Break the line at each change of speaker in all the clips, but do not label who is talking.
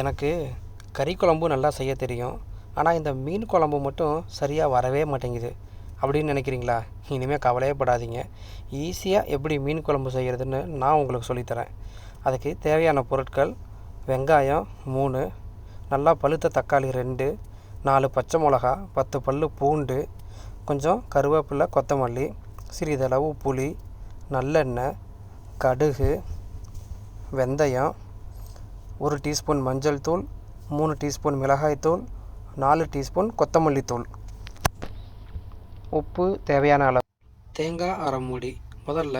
எனக்கு கறி குழம்பு நல்லா செய்ய தெரியும். ஆனால் இந்த மீன் குழம்பு மட்டும் சரியாக வரவே மாட்டேங்குது. அப்படின்னு நினைக்கிறீங்களா? இனிமேல் கவலையே படாதீங்க. ஈஸியாக எப்படி மீன் குழம்பு செய்கிறதுன்னு நான் உங்களுக்கு சொல்லித்தரேன். அதுக்கு தேவையான பொருட்கள் வெங்காயம் மூணு நல்லா பழுத்த தக்காளி ரெண்டு நாலு பச்சை மிளகா பத்து பல் பூண்டு கொஞ்சம் கருவேப்பிலை கொத்தமல்லி சிறிதளவு புளி நல்லெண்ணெய் கடுகு வெந்தயம் ஒரு டீஸ்பூன் மஞ்சள் தூள் மூணு டீஸ்பூன் மிளகாய்த்தூள் நாலு டீஸ்பூன் கொத்தமல்லி தூள். உப்பு தேவையான அளவு. தேங்காய் அரை மூடி. முதல்ல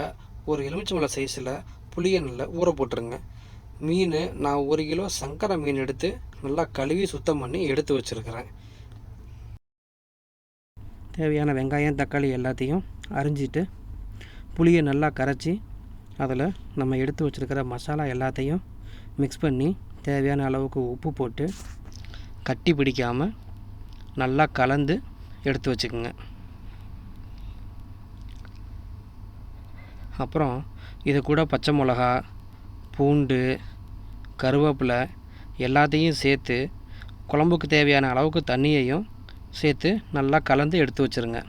ஒரு எலுமிச்சம்பழம் சைஸில் புளியை நல்லா ஊற போட்டுருங்க. மீன் நான் ஒரு கிலோ சங்கரை மீன் எடுத்து நல்லா கழுவி சுத்தம் பண்ணி எடுத்து வச்சுருக்கிறேன். தேவையான வெங்காயம் தக்காளி எல்லாத்தையும் அரிஞ்சிட்டு புளியை நல்லா கரைச்சி அதில் நம்ம எடுத்து வச்சுருக்கிற மசாலா எல்லாத்தையும் மிக்ஸ் பண்ணி தேவையான அளவுக்கு உப்பு போட்டு கட்டி பிடிக்காமல் நல்லா கலந்து எடுத்து வச்சுக்கோங்க. அப்புறம் இது கூட பச்சை மிளகா பூண்டு கருவேப்பிலை எல்லாத்தையும் சேர்த்து குழம்புக்கு தேவையான அளவுக்கு தண்ணியையும் சேர்த்து நல்லா கலந்து எடுத்து வச்சுருங்க.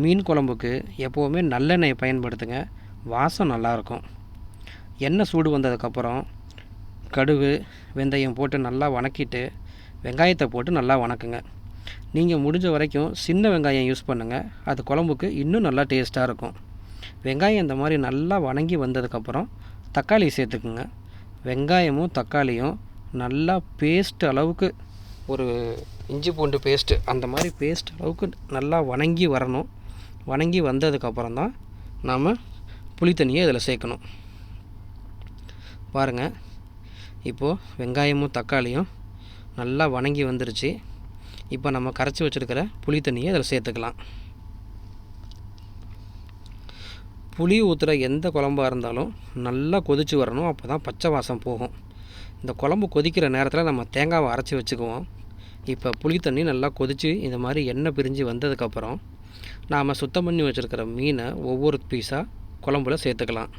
மீன் குழம்புக்கு எப்போவுமே நல்லெண்ணெயை பயன்படுத்துங்க. வாசம் நல்லாயிருக்கும் எண்ணெய் சூடு வந்ததுக்கப்புறம் கடுகு வெந்தயம் போட்டு நல்லா வணக்கிட்டு வெங்காயத்தை போட்டு நல்லா வணக்குங்க. நீங்கள் முடிஞ்ச வரைக்கும் சின்ன வெங்காயம் யூஸ் பண்ணுங்கள் அது குழம்புக்கு இன்னும் நல்லா டேஸ்ட்டாக இருக்கும். வெங்காயம் இந்த மாதிரி நல்லா வணங்கி வந்ததுக்கப்புறம் தக்காளி சேர்த்துக்குங்க. வெங்காயமும் தக்காளியும் நல்லா பேஸ்ட் அளவுக்கு ஒரு இஞ்சி பூண்டு பேஸ்ட்டு அந்த மாதிரி பேஸ்ட் அளவுக்கு நல்லா வணங்கி வரணும். வணங்கி வந்ததுக்கப்புறம் தான் நாம் புளித்தண்ணியை இதில் சேர்க்கணும். பாருங்கள் இப்போது வெங்காயமும் தக்காளியும் நல்லா வணங்கி வந்துருச்சு. இப்போ நம்ம கரைச்சி வச்சுருக்கிற புளி தண்ணியை அதில் சேர்த்துக்கலாம். புளி ஊற்றுற எந்த குழம்பாக இருந்தாலும் நல்லா கொதித்து வரணும். அப்போ தான் பச்சை வாசம் போகும். இந்த குழம்பு கொதிக்கிற நேரத்தில் நம்ம தேங்காவை அரைச்சி வச்சுக்குவோம். இப்போ புளி தண்ணி நல்லா கொதித்து இந்த மாதிரி எண்ணெய் பிரிஞ்சு வந்ததுக்கப்புறம் நாம் சுத்தம் பண்ணி வச்சுருக்கிற மீனை ஒவ்வொரு பீஸாக குழம்புல சேர்த்துக்கலாம்.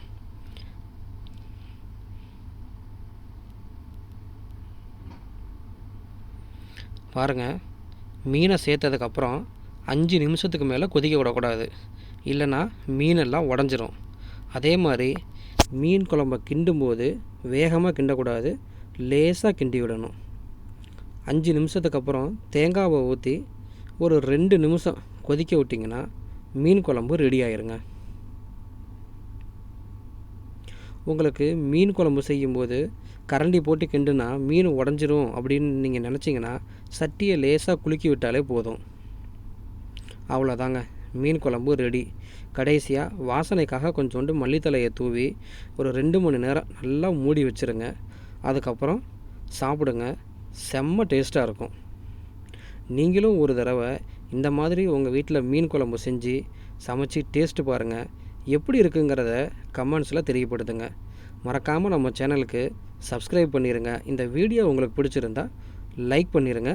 பாருங்கள் மீனை சேர்த்ததுக்கப்புறம் அஞ்சு நிமிஷத்துக்கு மேலே கொதிக்க விடக்கூடாது. இல்லைன்னா மீனெல்லாம் உடஞ்சிரும். அதே மாதிரி மீன் குழம்ப கிண்டும்போது வேகமாக கிண்டக்கூடாது. லேசாக கிண்டி விடணும். அஞ்சு நிமிஷத்துக்கு அப்புறம் தேங்காவை ஊற்றி ஒரு ரெண்டு நிமிஷம் கொதிக்க விட்டிங்கன்னா மீன் குழம்பு ரெடி ஆயிருங்க. உங்களுக்கு மீன் குழம்பு செய்யும்போது கரண்டி போட்டு கிண்டுனா மீன் உடஞ்சிரும் அப்படின்னு நீங்கள் நினச்சிங்கன்னா சட்டியை லேசாக குலுக்கி விட்டாலே போதும். அவ்வளோதாங்க மீன் குழம்பு ரெடி கடைசியாக வாசனைக்காக கொஞ்சோண்டு மல்லித்தலையை தூவி ஒரு ரெண்டு மணி நேரம் நல்லா மூடி வச்சுருங்க. அதுக்கப்புறம் சாப்பிடுங்க. செம்ம டேஸ்ட்டாக இருக்கும். நீங்களும் ஒரு தடவை இந்த மாதிரி உங்கள் வீட்டில் மீன் குழம்பு செஞ்சு சமைச்சு டேஸ்ட்டு பாருங்கள் எப்படி இருக்குங்கிறத கமெண்ட்ஸில் தெரியப்படுத்துங்க. மறக்காமல் நம்ம சேனலுக்கு சப்ஸ்கிரைப் பண்ணிடுங்க இந்த வீடியோ உங்களுக்கு பிடிச்சிருந்தா லைக் பண்ணிடுங்க